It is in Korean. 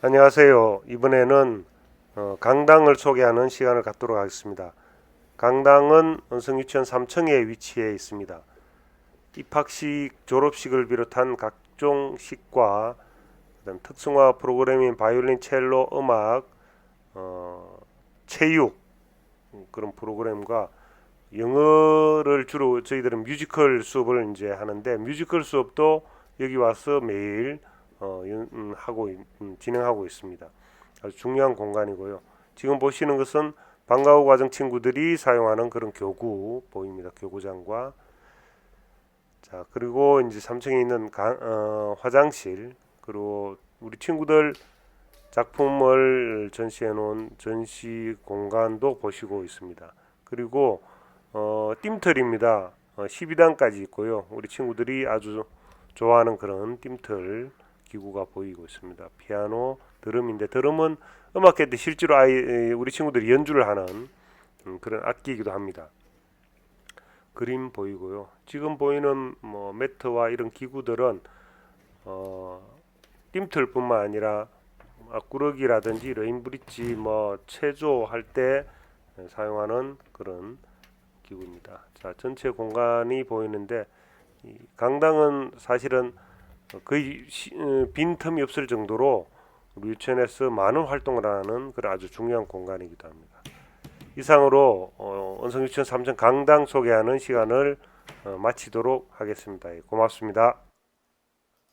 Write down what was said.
안녕하세요. 이번에는 어, 강당을 소개하는 시간을 갖도록 하겠습니다. 강당은 원성 유치원 3층에 위치해 있습니다. 입학식, 졸업식을 비롯한 각종 식과 그다음 특성화 프로그램인 바이올린, 첼로, 음악, 어, 체육 음, 그런 프로그램과 영어를 주로 저희들은 뮤지컬 수업을 이제 하는데 뮤지컬 수업도 여기 와서 매일 어, 연- 음, 하고 있- 음, 진행하고 있습니다. 아주 중요한 공간이고요. 지금 보시는 것은 방과후 과정 친구들이 사용하는 그런 교구 보입니다. 교구장과 자 그리고 이제 3층에 있는 강- 어, 화장실 그리고 우리 친구들 작품을 전시해 놓은 전시 공간도 보시고 있습니다. 그리고 어, 띠틀입니다. 어, 12단까지 있고요. 우리 친구들이 아주 좋아하는 그런 띠틀 기구가 보이고 있습니다. 피아노, 드럼인데 드럼은 음악회 때 실제로 아이 에, 우리 친구들이 연주를 하는 음, 그런 악기이기도 합니다. 그림 보이고요. 지금 보이는 뭐 매트와 이런 기구들은 어, 띠틀뿐만 아니라 앞구르기라든지 레인브릿지 뭐 체조할 때 사용하는 그런 기구입니다. 자, 전체 공간이 보이는데 이 강당은 사실은 거의 시- 어, 빈틈이 없을 정도로 유치원에서 많은 활동을 하는 그런 아주 중요한 공간이기도 합니다. 이상으로 어, 원성 유치원 3층 강당 소개하는 시간을 어, 마치도록 하겠습니다. 예, 고맙습니다.